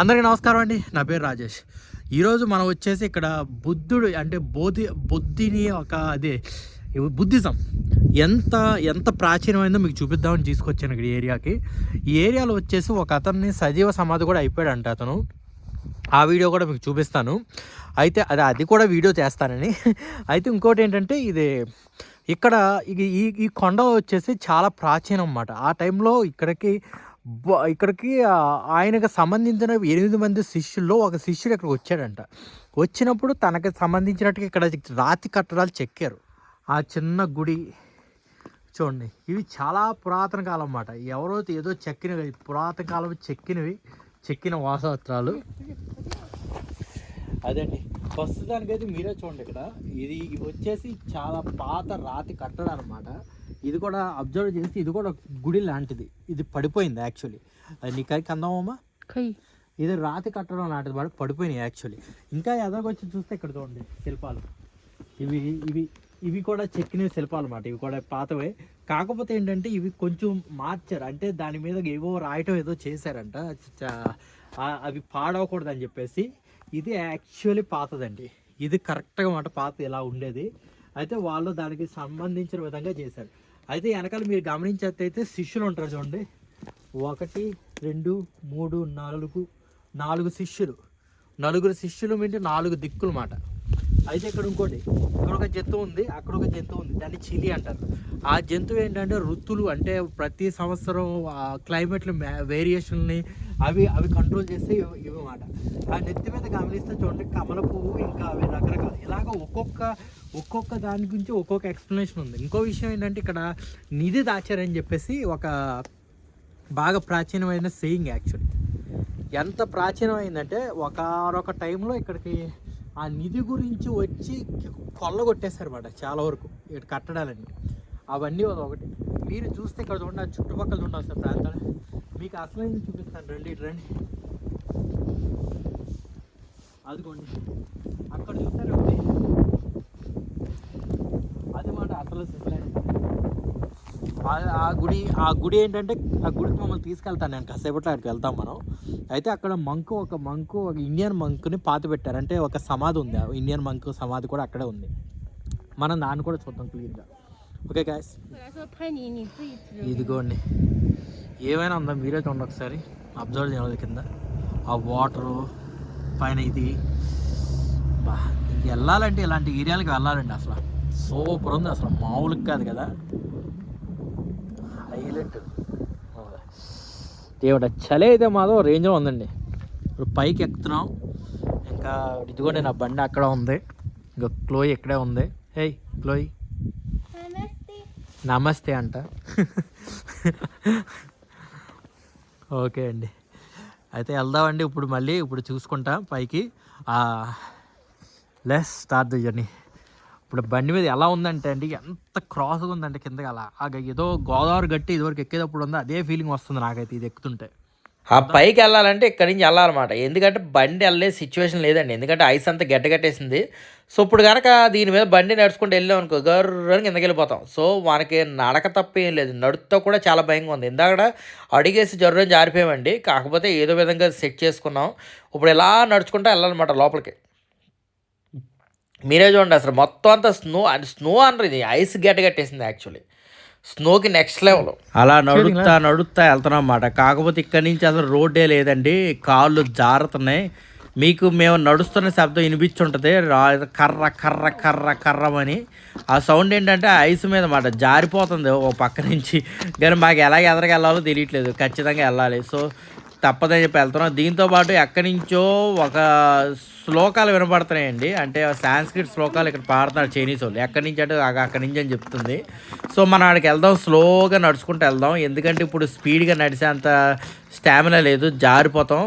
అందరికీ నమస్కారం అండి. నా పేరు రాజేష్. ఈరోజు మనం వచ్చేసి ఇక్కడ బుద్ధుడు అంటే బోధి బుద్ధిని ఒక అదే బుద్ధిజం. ఎంత ఎంత ప్రాచీనమైందో మీకు చూపిద్దామని తీసుకొచ్చాను ఇక్కడ ఈ ఏరియాకి. ఈ ఏరియాలో వచ్చేసి ఒక అతన్ని సజీవ సమాధి కూడా అయిపోయాడంట అతను. ఆ వీడియో కూడా మీకు చూపిస్తాను. అయితే అది అది కూడా వీడియో చేస్తానని. అయితే ఇంకోటి ఏంటంటే ఇది ఇక్కడ ఇది ఈ ఈ కొండ వచ్చేసి చాలా ప్రాచీనం అన్నమాట ఆ టైంలో ఇక్కడికి ఇక్కడికి ఆయనకు సంబంధించిన ఎనిమిది మంది శిష్యుల్లో ఒక శిష్యుడు ఇక్కడికి వచ్చాడంట. వచ్చినప్పుడు తనకి సంబంధించినట్టుగా ఇక్కడ రాతి కట్టడాలు చెక్కారు. ఆ చిన్న గుడి చూడండి ఇవి చాలా పురాతన కాలం అన్నమాట. ఎవరో ఏదో చెక్కినవి పురాతన కాలం చెక్కినవి చెక్కిన వాసత్రాలు అదండి ప్రస్తుతానికైతే మీరే చూడండి ఇక్కడ. ఇది ఇవి వచ్చేసి చాలా పాత రాతి కట్టడం అనమాట ఇది కూడా అబ్జర్వ్ చేసి ఇది కూడా గుడి లాంటిది. ఇది పడిపోయింది యాక్చువల్లీ అది నీ కైకి అందామమ్మా。ఇది రాతి కట్టడం లాంటిది వాడు పడిపోయినాయి యాక్చువల్లీ ఇంకా ఎదగొచ్చి చూస్తే ఇక్కడ చూడండి శిల్పాలు. ఇవి ఇవి ఇవి కూడా చెక్కిన శిల్పాలు అన్నమాట. ఇవి కూడా పాతవే. కాకపోతే ఏంటంటే ఇవి కొంచెం మార్చారు. అంటే దాని మీద ఏవో రాయటం ఏదో చేశారంట. అవి పాడవకూడదు అని చెప్పేసి ఇది యాక్చువల్లీ పాతదండి. ఇది కరెక్ట్గా మాట పాత ఇలా ఉండేది. అయితే వాళ్ళు దానికి సంబంధించిన విధంగా చేశారు. అయితే వెనకాల మీరు గమనించేట్టయితే శిష్యులు ఉంటారు చూడండి. ఒకటి రెండు మూడు నాలుగు నాలుగు శిష్యులు. నలుగురు శిష్యులు అంటే నాలుగు దిక్కులు మాట. అయితే ఇక్కడ ఇంకోటి ఇక్కడ ఒక జంతువు ఉంది అక్కడ ఒక జంతువు ఉంది. దాన్ని చిలి అంటారు. ఆ జంతువు ఏంటంటే ఋతులు అంటే ప్రతి సంవత్సరం క్లైమేట్లు వేరియేషన్ని అవి అవి కంట్రోల్ చేస్తే ఇవి ఆ నెత్తి మీద గమనిస్తే చూడండి కమల పువ్వు ఇంకా అవి రకరకాల. ఇలాగ ఒక్కొక్క ఒక్కొక్క దాని గురించి ఒక్కొక్క ఎక్స్ప్లెనేషన్ ఉంది. ఇంకో విషయం ఏంటంటే ఇక్కడ నిధి దాచారని చెప్పేసి ఒక బాగా ప్రాచీనమైన సేయింగ్ యాక్చువల్లీ ఎంత ప్రాచీనమైందంటే ఒకనొక టైంలో ఇక్కడికి ఆ నిధి గురించి వచ్చి కొల్లగొట్టేశారు అన్నమాట చాలా వరకు. ఇక్కడ కట్టడాలన్నీ. అవన్నీ ఒకటి. మీరు చూస్తే ఇక్కడ చూడండి ఆ చుట్టుపక్కల చూడండి అసలు ప్రాంతాలు. మీకు అసలు చూపిస్తాను. రండి రండి. అదిగోండి. అక్కడ చూస్తారు ఒకటి అది మాట అసలు సిసలైన ఆ- గుడి ఆ గుడి ఏంటంటే ఆ గుడికి మమ్మల్ని తీసుకెళ్తాను నేను. కాసేపట్లో అక్కడికి వెళ్తాం మనం. అయితే అక్కడ మంకు ఒక మంకు ఒక ఇండియన్ మంకుని పాతి పెట్టారు. అంటే ఒక సమాధి ఉంది. ఆ ఇండియన్ మంకు సమాధి కూడా అక్కడే ఉంది. మనం దాన్ని కూడా చూద్దాం క్లియర్గా. ఓకే గాయస్ ఇదిగోండి. ఏమైనా ఉందా? మీరే చూడండి ఒకసారి. అబ్జర్వ్ చేయాలి కింద. ఆ వాటరు పైన ఇది. బా వెళ్ళాలంటే ఇలాంటి ఏరియాలకు వెళ్ళాలండి అసలు. సూపర్ ఉంది అసలు. మామూలుగా కాదు కదా. హైలైట్ దేవుడ చలి అయితే మాదో రేంజ్లో ఉందండి. ఇప్పుడు పైకి ఎక్కుతున్నాం. ఇంకా ఇదిగోండి నా బండి అక్కడ ఉంది. ఇంకా క్లోయ్ ఇక్కడే ఉంది. Hey Chloe. నమస్తే అంట. ఓకే అండి. అయితే వెళ్దామండి ఇప్పుడు మళ్ళీ ఇప్పుడు చూసుకుంటా పైకి. లెస్ స్టార్ట్ ద జర్నీ ఇప్పుడు బండి మీద ఎలా ఉందంటే అండి ఎంత క్రాస్గా ఉందంటే కిందకి అలా ఏదో గోదావరి గట్టి ఇదివరకు ఎక్కేటప్పుడు ఉందో అదే ఫీలింగ్ వస్తుంది నాకైతే ఇది ఎక్కుతుంటే. ఆ పైకి వెళ్ళాలంటే ఇక్కడి నుంచి వెళ్ళాలన్నమాట. ఎందుకంటే బండి వెళ్ళే సిచ్యువేషన్ లేదండి. ఎందుకంటే ఐస్ అంతా గడ్డగట్టేసింది సో ఇప్పుడు కనుక దీని మీద బండి నడుచుకుంటూ వెళ్ళాం అనుకో గర్రని కిందకి వెళ్ళిపోతాం. సో మనకి నడక తప్ప ఏం లేదు. నడుతో కూడా చాలా భయంగా ఉంది. ఇందాక అడిగేసి జర్రని జారిపోయామండి. కాకపోతే ఏదో విధంగా సెట్ చేసుకున్నాం. ఇప్పుడు ఇలా నడుచుకుంటూ వెళ్ళాలన్నమాట లోపలికి. మీరే చూడండి అసలు మొత్తం అంతా స్నో స్నో అనరు ఇది. ఐస్ గడ్డగట్టేసింది యాక్చువల్లీ స్నోకి నెక్స్ట్ లెవెల్. అలా నడుస్తా నడుస్తా వెళ్తున్నాం అన్నమాట. కాకపోతే ఇక్కడి నుంచి అసలు రోడ్డే లేదండి. కాళ్ళు జారుతున్నాయి. మీకు మేము నడుస్తున్న శబ్దం వినిపించుంటుంది. రా కర్ర కర్ర కర్ర కర్రమని ఆ సౌండ్ ఏంటంటే ఐస్ మీద మాట జారిపోతుంది ఓ పక్క నుంచి. కానీ మాకు ఎలా ఎదరకెళ్ళాలో తెలియట్లేదు. ఖచ్చితంగా వెళ్ళాలి. సో తప్పదని చెప్పి వెళ్తున్నాం. దీంతో పాటు ఎక్కడి నుంచో ఒక శ్లోకాలు వినపడుతున్నాయండి. అంటే సాంస్క్రిట్ శ్లోకాలు ఇక్కడ పాడుతున్నారు చైనీస్ వాళ్ళు. ఎక్కడి నుంచి అంటే అక్కడి నుంచి అని చెప్తుంది. సో మనం ఆడికి వెళ్దాం స్లోగా నడుచుకుంటూ వెళ్దాం. ఎందుకంటే ఇప్పుడు స్పీడ్గా నడిచేంత స్టామినా లేదు జారిపోతాం.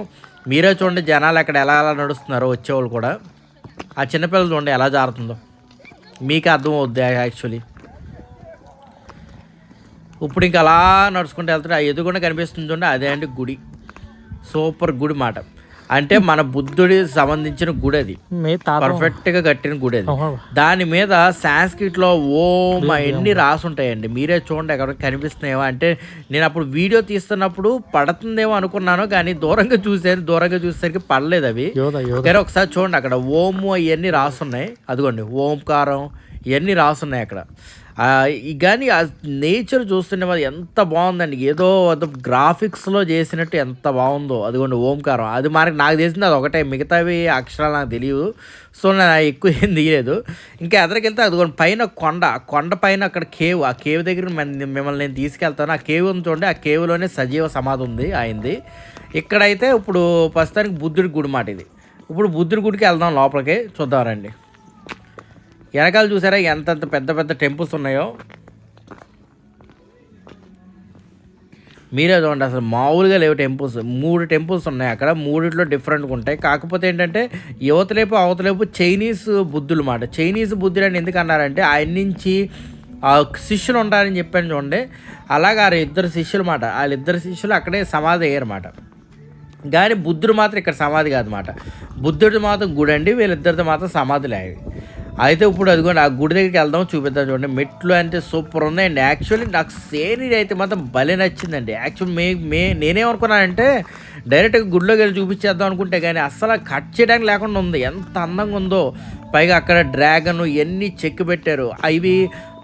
మీరే చూడండి జనాలు అక్కడ ఎలా ఎలా నడుస్తున్నారో వచ్చేవాళ్ళు కూడా. ఆ చిన్నపిల్లలు చూడండి ఎలా జారుతుందో. మీకు అర్థం అవుద్ది యాక్చువల్లీ. ఇప్పుడు ఇంకా అలా నడుచుకుంటూ వెళ్తుంటే ఆ ఎదుగుండా కనిపిస్తుంది చూడండి అదే అండి గుడి. సూపర్ గుడి మాట. అంటే మన బుద్ధుడి సంబంధించిన గుడి అది. పర్ఫెక్ట్గా కట్టిన గుడి అది. దాని మీద సాంస్క్రిట్లో ఓం ఎన్ని రాసుంటాయండి. మీరే చూడండి ఎక్కడ కనిపిస్తున్నాయేమో అంటే నేను అప్పుడు వీడియో తీస్తున్నప్పుడు పడుతుందేమో అనుకున్నాను కానీ దూరంగా చూసాను దూరంగా చూసేసరికి పడలేదు అవి. కానీ ఒకసారి చూడండి అక్కడ ఓము అవన్నీ రాసున్నాయి. అదిగోండి ఓంకారం ఇవన్నీ రాసున్నాయి అక్కడ. కానీ ఆ నేచర్ చూస్తుంటే మరి ఎంత బాగుందండి. ఏదో గ్రాఫిక్స్లో చేసినట్టు ఎంత బాగుందో. అదిగోండి ఓంకారం. అది మనకి నాకు తెలిసింది అది ఒకటే. మిగతావి అక్షరాలు నాకు తెలియదు సో నేను ఎక్కువ ఏం తీయలేదు. ఇంకా ఎదరికెళ్తే అదిగోండి పైన కొండ. కొండ పైన అక్కడ కేవ్. ఆ కేవ్ దగ్గర మిమ్మల్ని నేను తీసుకెళ్తాను. ఆ కేవ్ ఉంది చూడండి ఆ కేవ్లోనే సజీవ సమాధి ఉంది అయింది. ఇక్కడైతే ఇప్పుడు ప్రస్తుతానికి బుద్ధుడి గుడి మాట ఇది. ఇప్పుడు బుద్ధుడి గుడికి వెళ్దాం లోపలికి. చూద్దాం రండి. వెనకాల చూసారా ఎంతంత పెద్ద పెద్ద టెంపుల్స్ ఉన్నాయో? మీరే చూడండి అసలు మామూలుగా లేవు టెంపుల్స్. మూడు టెంపుల్స్ ఉన్నాయి అక్కడ మూడిట్లో డిఫరెంట్గా ఉంటాయి. కాకపోతే ఏంటంటే యువతలేపు అవతలేపు చైనీస్ బుద్ధులు మాట. చైనీస్ బుద్ధులు అని ఎందుకు అన్నారంటే ఆయన నుంచి ఆ శిష్యులు ఉంటారని చెప్పాను చూడండి. అలాగే ఆ ఇద్దరు శిష్యులు మాట. వాళ్ళిద్దరు శిష్యులు అక్కడే సమాధి అయ్యారన్నమాట కానీ బుద్ధుడు మాత్రం ఇక్కడ సమాధి కాదన్నమాట బుద్ధుడు మాత్రం గుడి అండి వీళ్ళిద్దరితో మాత్రం సమాధులు అయ్యాయి అయితే ఇప్పుడు అదిగోండి ఆ గుడి దగ్గరికి వెళ్దాం చూపిద్దాం చూడండి. మెట్లు అంటే సూపర్ ఉన్నాయండి యాక్చువల్లీ నాకు సేనరీ అయితే మాత్రం భలే నచ్చిందండి. యాక్చువల్ మే మే నేనేమనుకున్నానంటే డైరెక్ట్గా గుడిలోకి వెళ్ళి చూపించేద్దాం అనుకుంటే కానీ అస్సలు కట్ చేయడానికి లేకుండా ఉంది. ఎంత అందంగా ఉందో. పైగా అక్కడ డ్రాగన్ ఇవన్నీ చెక్కి పెట్టారు. ఇవి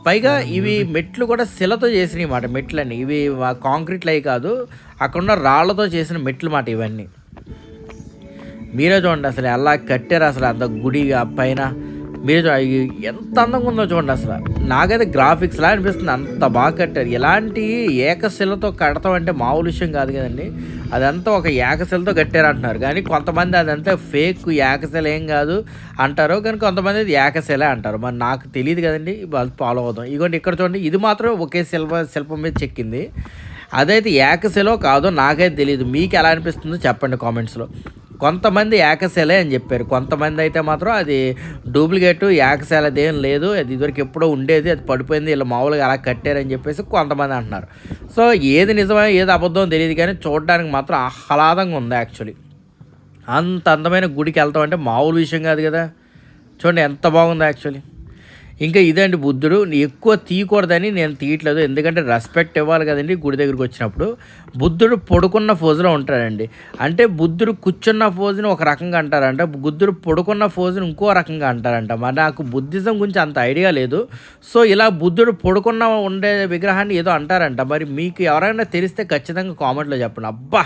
పైగా ఇవి మెట్లు కూడా శిలతో చేసినవి మాట మెట్లని ఇవి కాంక్రీట్లు అవి కాదు. అక్కడ ఉన్న రాళ్ళతో చేసిన మెట్లు మాట ఇవన్నీ. మీరే చూడండి అసలు ఎలా కట్టారు అసలు అంత గుడి ఆ పైన. మీరు ఎంత అందంగా ఉందో చూడండి అసలు. నాకైతే గ్రాఫిక్స్ లా అనిపిస్తుంది. అంత బాగా కట్టారు. ఎలాంటి ఏకశిలతో కడతాం అంటే మామూలు విషయం కాదు కదండి. అదంతా ఒక ఏకశిలతో కట్టారు అంటున్నారు. కానీ కొంతమంది అదంతా ఫేక్ ఏకశిల ఏం కాదు అంటారు. కానీ కొంతమంది అది ఏకశిల అంటారు. మరి నాకు తెలియదు కదండి. వాళ్ళు ఫాలో అవుతాం ఇదిగోండి ఇక్కడ చూడండి. ఇది మాత్రం ఒకే శిల్ప శిల్పం మీద చెక్కింది. అదైతే ఏకశిలో కాదో నాకైతే తెలియదు మీకు ఎలా అనిపిస్తుందో చెప్పండి కామెంట్స్లో. కొంతమంది ఏకశిలే అని చెప్పారు. కొంతమంది అయితే మాత్రం అది డూప్లికేట్ ఏకశిల ఏం లేదు. అది ఇదివరకు ఎప్పుడో ఉండేది అది పడిపోయింది. ఇలా మామూలుగా అలా కట్టారని చెప్పేసి కొంతమంది అంటున్నారు. సో ఏది నిజమో ఏది అబద్ధం తెలియదు కానీ చూడడానికి మాత్రం ఆహ్లాదంగా ఉంది యాక్చువల్లీ. అంత అందమైన గుడికి వెళ్తాం అంటే మామూలు విషయం కాదు కదా. చూడండి ఎంత బాగుందో యాక్చువల్లీ. ఇంకా ఇదండి బుద్ధుడు. ఎక్కువ తీయకూడదని నేను తీయట్లేదు. ఎందుకంటే రెస్పెక్ట్ ఇవ్వాలి కదండి గుడి దగ్గరికి వచ్చినప్పుడు. బుద్ధుడు పొడుకున్న ఫోజులో ఉంటాడండి. అంటే బుద్ధుడు కూర్చున్న ఫోజుని ఒక రకంగా అంటారంట. బుద్ధుడు పొడుకున్న ఫోజుని ఇంకో రకంగా అంటారంట. మరి నాకు బుద్ధిజం గురించి అంత ఐడియా లేదు. సో ఇలా బుద్ధుడు పొడుకున్న ఉండే విగ్రహాన్ని ఏదో అంటారంట. మరి మీకు ఎవరైనా తెలిస్తే ఖచ్చితంగా కామెంట్లో చెప్పండి. అబ్బా!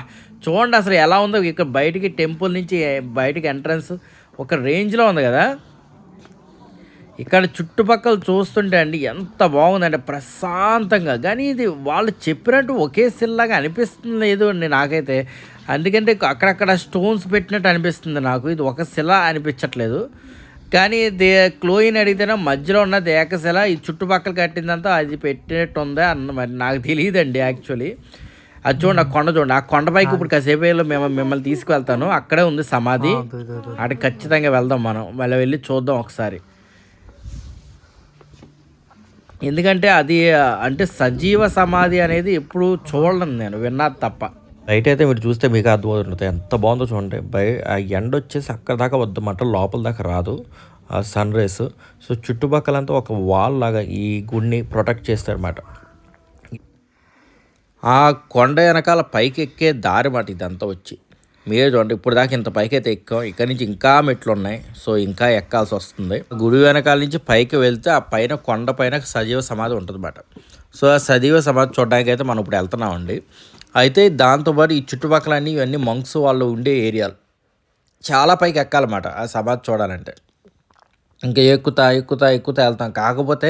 చూడండి అసలు ఎలా ఉందో. ఇక్కడ బయటికి టెంపుల్ నుంచి బయటికి ఎంట్రన్స్ ఒక రేంజ్లో ఉంది కదా. ఇక్కడ చుట్టుపక్కల చూస్తుంటే అండి ఎంత బాగుందంటే ప్రశాంతంగా. కానీ ఇది వాళ్ళు చెప్పినట్టు ఒకే సిల్లాగా అనిపిస్తుంది లేదు అండి నాకైతే. అందుకంటే అక్కడక్కడ స్టోన్స్ పెట్టినట్టు అనిపిస్తుంది నాకు. ఇది ఒక శిల అనిపించట్లేదు. కానీ దే క్లోయిన్ అడిగితేనే మధ్యలో ఉన్నది ఏకశిల ఈ చుట్టుపక్కల కట్టిందంతా అది పెట్టినట్టు ఉందా అన్న మరి నాకు తెలియదండి యాక్చువల్లీ. అది చూడండి ఆ కొండ చూడండి. ఆ కొండపైకి ఇప్పుడు కాసేపు మేము మిమ్మల్ని తీసుకువెళ్తాను. అక్కడే ఉంది సమాధి. అక్కడికి ఖచ్చితంగా వెళ్దాం మనం. మళ్ళీ వెళ్ళి చూద్దాం ఒకసారి. ఎందుకంటే అది అంటే సజీవ సమాధి అనేది ఎప్పుడు చూడలేను నేను విన్నా తప్ప. బయట అయితే మీరు చూస్తే మీకు అర్థమవుతుంది ఎంత బాగుందో చూడండి. బయ ఆ ఎండ వచ్చేసి అక్కడ దాకా వద్దన్నమాట లోపల దాకా రాదు ఆ సన్ రైస్ సో చుట్టుపక్కలంతా ఒక వాల్ లాగా ఈ గుడిని ప్రొటెక్ట్ చేస్తారన్నమాట. ఆ కొండ వెనకాల పైకి ఎక్కే దారి మాట ఇదంతా వచ్చి. మీరే చూడండి. ఇప్పుడు దాకా ఇంత పైకి అయితే ఎక్కాం. ఇక్కడ నుంచి ఇంకా మెట్లు ఉన్నాయి. సో ఇంకా ఎక్కాల్సి వస్తుంది. గుడి వెనకాల నుంచి పైకి వెళ్తే ఆ పైన కొండ పైన సజీవ సమాధి ఉంటుంది అన్నమాట. సో ఆ సజీవ సమాధి చూడడానికి అయితే మనం ఇప్పుడు వెళ్తున్నామండి. అయితే దాంతోపాటు ఈ చుట్టుపక్కలన్నీ ఇవన్నీ మంక్స్ వాళ్ళు ఉండే ఏరియాలు. చాలా పైకి ఎక్కాలన్నమాట ఆ సమాధి చూడాలంటే. ఇంకా ఎక్కుతా ఎక్కుతా ఎక్కుతా వెళ్తాం. కాకపోతే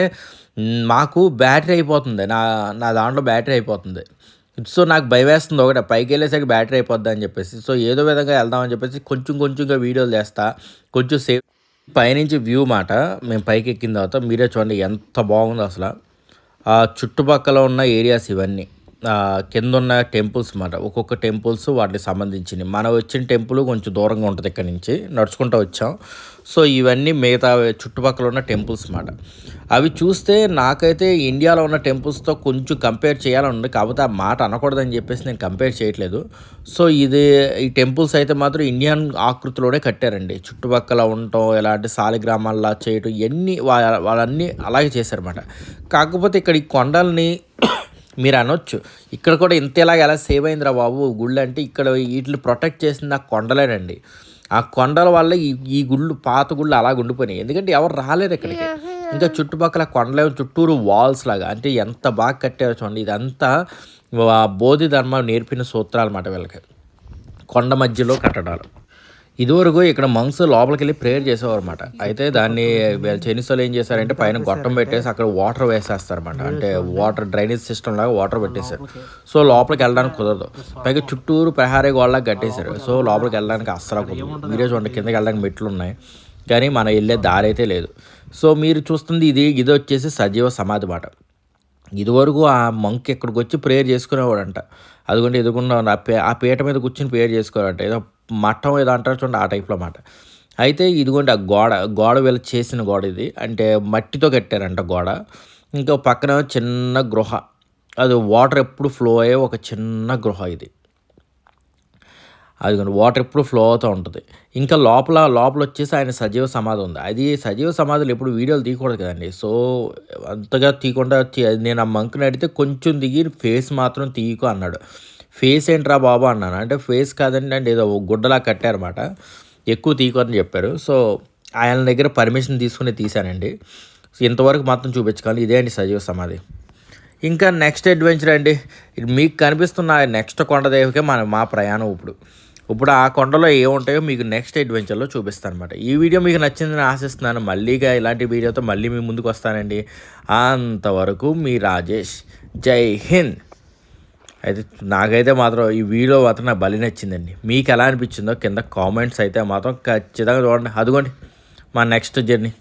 మాకు బ్యాటరీ అయిపోతుంది. నా నా దాంట్లో బ్యాటరీ అయిపోతుంది. సో నాకు భయం వేస్తుంది ఒకటే పైకి వెళ్ళేసరికి బ్యాటరీ అయిపోద్ది అని చెప్పేసి. సో ఏదో విధంగా వెళ్దామని చెప్పేసి కొంచెం కొంచెంగా వీడియోలు చేస్తా. కొంచెం సేఫ్ పైనుంచి వ్యూ మాట. మేము పైకి ఎక్కిన తర్వాత మీరే చూడండి ఎంత బాగుందో అసలు. ఆ చుట్టుపక్కల ఉన్న ఏరియాస్ ఇవన్నీ. కింద ఉన్న టెంపుల్స్ అన్నమాట. ఒక్కొక్క టెంపుల్స్ వాటికి సంబంధించినవి. మనం వచ్చిన టెంపుల్ కొంచెం దూరంగా ఉంటుంది ఇక్కడ నుంచి. నడుచుకుంటూ వచ్చాం. సో ఇవన్నీ మిగతా చుట్టుపక్కల ఉన్న టెంపుల్స్ అన్నమాట. అవి చూస్తే నాకైతే ఇండియాలో ఉన్న టెంపుల్స్తో కొంచెం కంపేర్ చేయాలని ఉంది కాకపోతే ఆ మాట అనకూడదని చెప్పేసి నేను కంపేర్ చేయట్లేదు. సో ఇది ఈ టెంపుల్స్ అయితే మాత్రం ఇండియన్ ఆకృతిలోనే కట్టారండి. చుట్టుపక్కల ఉండటం ఇలాంటి సాలిగ్రామాల్లో చేయటం ఇవన్నీ వాళ్ళన్నీ అలాగే చేశారన్నమాట. కాకపోతే ఇక్కడ ఈ కొండల్ని మీరు అనొచ్చు. ఇక్కడ కూడా ఇంతేలాగా ఎలా సేవ్ అయిందిరా బాబు? గుళ్ళు అంటే ఇక్కడ వీటిని ప్రొటెక్ట్ చేసింది ఆ కొండలేనండి. ఆ కొండల వల్ల ఈ ఈ గుళ్ళు పాత గుళ్ళు అలా ఉండిపోయినాయి. ఎందుకంటే ఎవరు రాలేదు ఇక్కడికి. ఇంకా చుట్టుపక్కల కొండలే చుట్టూరు వాల్స్ లాగా. అంటే ఎంత బాగా కట్టారో చూడండి. ఇదంతా బోధి ధర్మం నేర్పిన సూత్రాలు అన్నమాట వీళ్ళకి. కొండ మధ్యలో కట్టడాలు. ఇదివరకు ఇక్కడ మంక్స్ లోపలికి వెళ్ళి ప్రేయర్ చేసేవారు అనమాట అయితే దాన్ని చైనీస్ వాళ్ళు ఏం చేశారంటే పైన గొట్టం పెట్టేసి అక్కడ వాటర్ వేసేస్తారన్నమాట. అంటే వాటర్ డ్రైనేజ్ సిస్టమ్ లాగా వాటర్ పెట్టేశారు. సో లోపలికి వెళ్ళడానికి కుదరదు. పైగా చుట్టూరు ప్రహారీ గోడలాగా కట్టేశారు. సో లోపలికి వెళ్ళడానికి అస్సలు కుదరదు. మీరే చూడండి కిందకి వెళ్ళడానికి మెట్లు ఉన్నాయి. కానీ మనం వెళ్ళే దారి అయితే లేదు. సో మీరు చూస్తుంది ఇది ఇది వచ్చేసి సజీవ సమాధి మాట ఇదివరకు ఆ మంక్ ఇక్కడికి వచ్చి ప్రేయర్ చేసుకునేవాడంట. అదిగోండి ఎదుగుండా ఆ పే ఆ పీట మీద కూర్చుని ప్రేయర్ చేసుకోవాలంట. ఏదో మఠం ఏదో అంటారు చూడండి ఆ టైప్లో మాట. అయితే ఇదిగోండి ఆ గోడ గోడ వీళ్ళు చేసిన గోడ ఇది. అంటే మట్టితో కట్టారంట గోడ. ఇంకా పక్కన చిన్న గృహ. అది వాటర్ ఎప్పుడు ఫ్లో అయ్యే ఒక చిన్న గృహ ఇది. అది వాటర్ ఎప్పుడు ఫ్లో అవుతూ ఉంటుంది. ఇంకా లోపల లోపల వచ్చేసి ఆయన సజీవ సమాధి ఉంది. అది సజీవ సమాధులు ఎప్పుడు వీడియోలు తీయకూడదు కదండి. సో అంతగా తీయకుండా నేను ఆ మంకుని అడిగితే కొంచెం దిగి ఫేస్ మాత్రం తీయకు అన్నాడు. ఫేస్ ఏంట్రా బాబా అన్నాను. అంటే ఫేస్ కాదండి అంటే ఏదో గుడ్డలా కట్టారన్నమాట. ఎక్కువ తీయకు చెప్పారు. సో ఆయన దగ్గర పర్మిషన్ తీసుకుని తీశానండి. సో ఇంతవరకు మాత్రం చూపించుకోవాలి. ఇదే అండి సజీవ సమాధి. ఇంకా నెక్స్ట్ అడ్వెంచర్ అండి. మీకు కనిపిస్తున్న నెక్స్ట్ కొండ దేవకే మన మా ప్రయాణం ఇప్పుడు. ఇప్పుడు ఆ కొండలో ఏముంటాయో మీకు నెక్స్ట్ అడ్వెంచర్లో చూపిస్తాను అనమాట ఈ వీడియో మీకు నచ్చిందని ఆశిస్తున్నాను. మళ్ళీగా ఇలాంటి వీడియోతో మళ్ళీ మీ ముందుకు వస్తానండి. అంతవరకు మీ రాజేష్. జై హింద్. అయితే నాకైతే మాత్రం ఈ వీడియో మాత్రం నాకు బలి నచ్చిందండి. మీకు ఎలా అనిపించిందో కింద కామెంట్స్ అయితే మాత్రం ఖచ్చితంగా చూడండి. అదిగోండి మా నెక్స్ట్ జర్నీ.